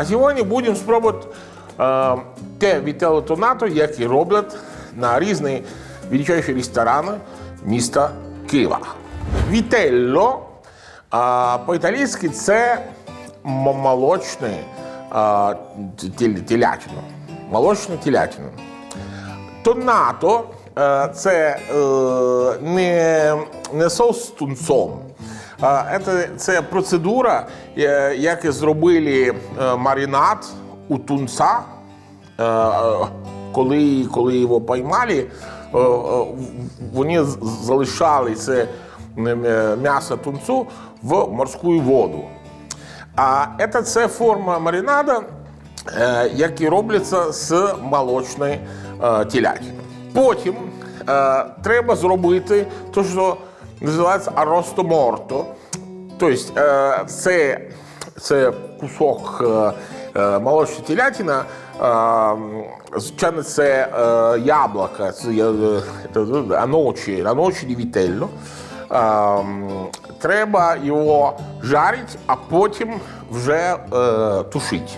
А сьогодні будемо спробувати е, те вітело тонато, яке роблять на різні відчайші ресторани міста Києва. Вітелло по-італійськи це м- молочний а, тіл- телятина. Тонато е, це е, не, не соус з тунцом. А, Це, це процедура, е, як зробили е, маринад у тунца. Е, Коли, коли його поймали, вони залишали це м'ясо тунцу в морську воду. А це, це форма маринада, які робляться з молочної телятини. Потім треба зробити те, що називається аросто морто. Тобто е, це, це кусок е, е, телятина, е, звичайно, це е, яблука, це е, аночі, аночі vitello. Ем, треба його жарити, а потім вже тушити.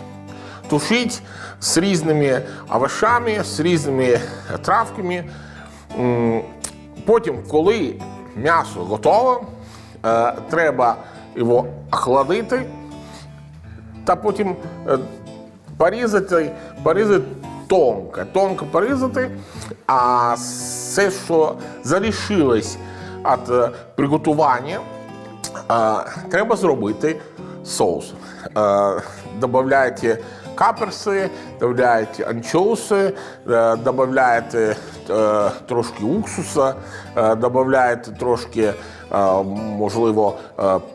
Тушить з різними овочами, з різними травками. Потім, коли м'ясо готове, е, треба його охладити та потім е, порізати, порізати тонко, тонко порізати, а все, що залишилось від е, приготування, треба зробити соус. Е, Добавляєте каперси, додаєте анчоуси, е, додаєте трошки уксуса, е, додаєте трошки, е, можливо,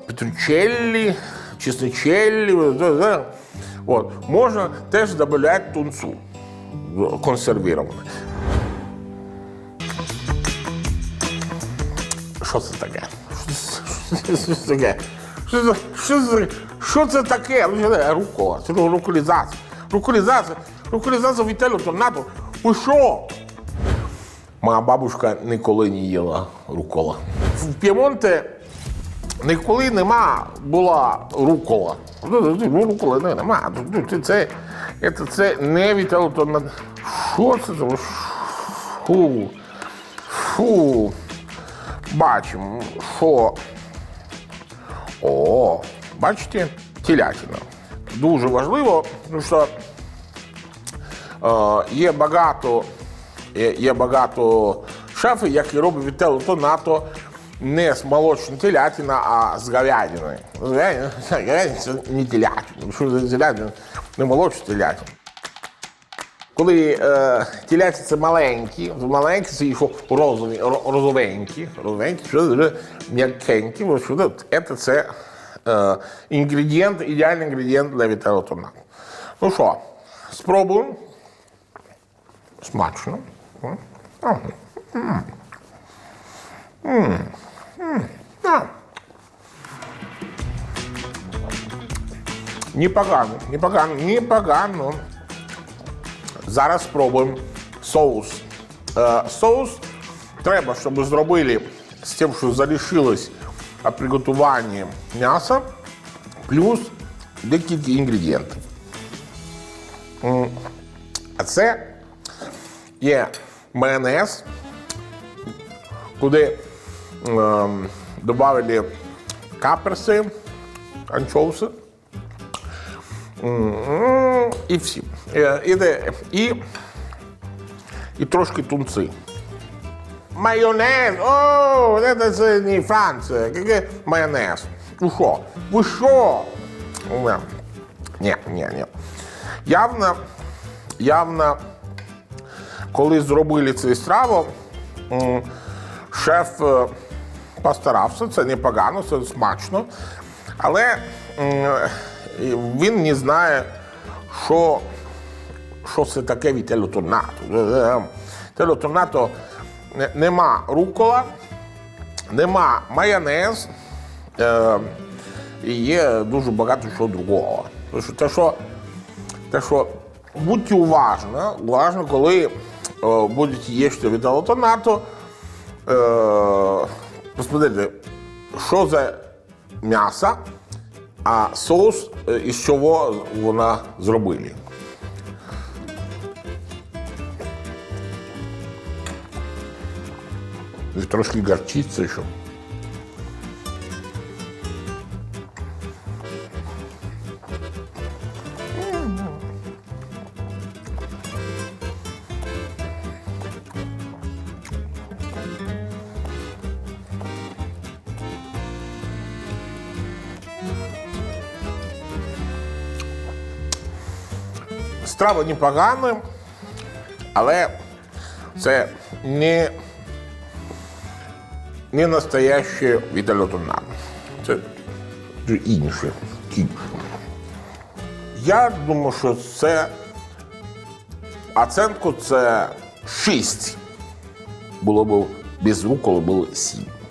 петручеллі, чесничеллі. От. Можна теж додати тунцу консервіровану. Що це таке? Що це таке? Що це, таке? Рукола. Це руколізація. Руколізація. Руколізація Вітелю Торнадо. Ви що? Моя бабушка ніколи не їла рукола. В П'ємонте ніколи нема була рукола. Ну, Руколи не- нема. Ну, Це, це, це, не Вітелю Торнадо. Що це? Фу. Фу. Бачимо, що. О, бачите, телятина. Дуже важливо, тому що е, є багато, є, багато шефів, які роблять вітелу тонато не з молочної телятини, а з говядини. Говядина це не телятина. Що за телятина? Не молочна телятина. Коли е, теляці це маленькі, маленькі це їх розові, розовенькі, розовенькі, м'якенькі, це е, інгредієнт, ідеальний інгредієнт для віталу торнадо. Ну що, спробуємо. Смачно. М. М. М. М. М. А. Непогано, непогано, непогано. Зараз спробуємо соус. Е, соус треба, щоб зробили з тим, що залишилось від приготування м'яса, плюс декілька інгредієнтів. А це є майонез, куди ем, додали каперси, анчоуси. І всі. Е, І, і, і трошки тунци. Майонез! О, це, це не Франція. Яке майонез? Ви що? Ви що? Ні, ні, ні. Явно, явно, коли зробили цю страву, шеф е, постарався, це непогано, це смачно. Але він не знає, що, що це таке вітело торнато. Вітело торнато не- нема рукола, нема майонез, е, і є дуже багато чого другого. Тому що те, що, те, що будьте уважні, уважні, коли е, будете їсти вітело торнато, е, посмотрите, що за м'ясо, А соус е, із чого вона зробили? Трошки горчиці ще. Страва непогана, але це не, не настояще вітальотуна. Це інше. інше. Я думаю, що це оценку це 6. Було б без коли було 7.